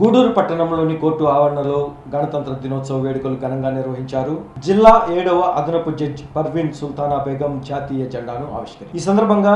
గూడూరు పట్టణంలోని కోర్టు ఆవరణలో గణతంత్ర దినోత్సవ వేడుకలు ఘనంగా నిర్వహించారు. జిల్లా ఏడవ అదనపు జడ్జి పర్వీన్ సుల్తానా బేగం జాతీయ జెండాను ఆవిష్కరించారు. ఈ సందర్భంగా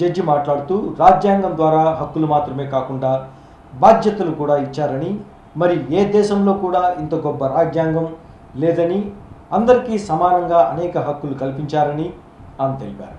జడ్జి మాట్లాడుతూ రాజ్యాంగం ద్వారా హక్కులు మాత్రమే కాకుండా బాధ్యతలు కూడా ఇచ్చారని మరి ఏ దేశంలో కూడా ఇంత గొప్ప రాజ్యాంగం లేదని అందరికీ సమానంగా అనేక హక్కులు కల్పించారని ఆమె తెలిపారు.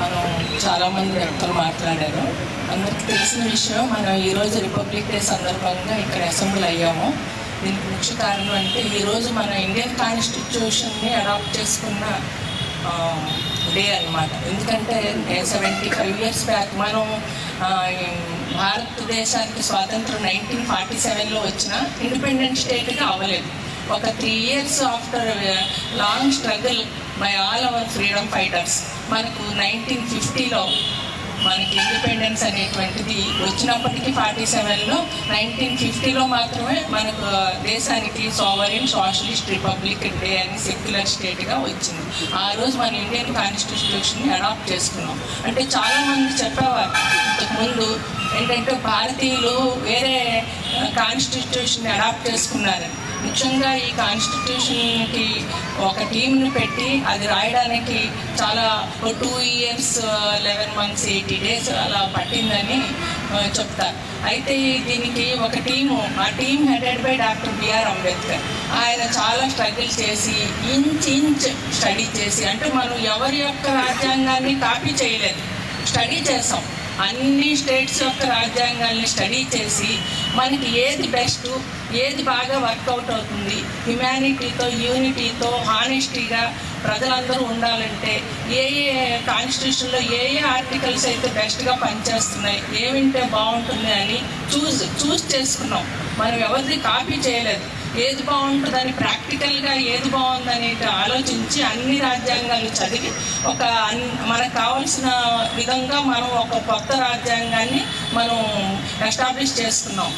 మనం చాలామంది వ్యక్తులు మాట్లాడారు. అందరికి తెలిసిన విషయం మనం ఈరోజు రిపబ్లిక్ డే సందర్భంగా ఇక్కడ అసెంబ్లీ అయ్యాము. దీనికి ముఖ్య కారణం అంటే ఈరోజు మన ఇండియన్ కాన్స్టిట్యూషన్ని అడాప్ట్ చేసుకున్న డే అన్నమాట. ఎందుకంటే సెవెంటీ ఫైవ్ ఇయర్స్ బ్యాక్ మనం భారతదేశానికి స్వాతంత్రం నైన్టీన్ ఫార్టీ సెవెన్లో వచ్చిన ఇండిపెండెంట్ స్టేట్గా అవ్వలేదు. ఒక three years after long struggle by all our freedom fighters మనకు నైన్టీన్ ఫిఫ్టీలో మనకి ఇండిపెండెన్స్ అనేటువంటిది వచ్చినప్పటికీ ఫార్టీ సెవెన్లో నైన్టీన్ ఫిఫ్టీలో మాత్రమే మనకు uh, దేశానికి సోవరిన్ సోషలిస్ట్ రిపబ్లిక్ డే అని సెక్యులర్ స్టేట్గా వచ్చింది. ఆ రోజు మన ఇండియన్ కాన్స్టిట్యూషన్ని అడాప్ట్ చేసుకున్నాం. అంటే చాలామంది చెప్పేవారు ఇంతకుముందు ఏంటంటే భారతీయులు వేరే uh, కాన్స్టిట్యూషన్ని అడాప్ట్ చేసుకున్నారని. ముఖ్యంగా ఈ కాన్స్టిట్యూషన్కి ఒక టీంని పెట్టి అది రాయడానికి చాలా two years eleven months eighty days అలా పట్టిందని చెప్తారు అయితే దీనికి ఒక టీము ఆ team headed by doctor BR Ambedkar ఆయన చాలా స్ట్రగుల్ చేసి ఇంచ్ ఇంచ్ స్టడీ చేసి అంటే మనం ఎవరి యొక్క రాజ్యాంగాన్ని కాపీ చేయలేదు. స్టడీ చేస్తాం అన్ని స్టేట్స్ యొక్క రాజ్యాంగాల్ని స్టడీ చేసి మనకి ఏది బెస్ట్ ఏది బాగా వర్కౌట్ అవుతుంది హ్యుమానిటీతో యూనిటీతో హానెస్టీగా ప్రజలందరూ ఉండాలంటే ఏ ఏ కాన్స్టిట్యూషన్లో ఏ ఏ ఆర్టికల్స్ అయితే బెస్ట్గా పనిచేస్తున్నాయి ఏమింటే బాగుంటుంది అని చూస్ చూస్ చేసుకున్నాం. మనం ఎవరిది కాపీ చేయలేదు. ఏది బాగుంటుందని ప్రాక్టికల్గా ఏది బాగుందని ఆలోచించి అన్ని రాజ్యాంగాలు చదివి ఒక అన్- మనకు కావాల్సిన విధంగా మనం ఒక కొత్త రాజ్యాంగాన్ని మనం ఎస్టాబ్లిష్ చేసుకున్నాం.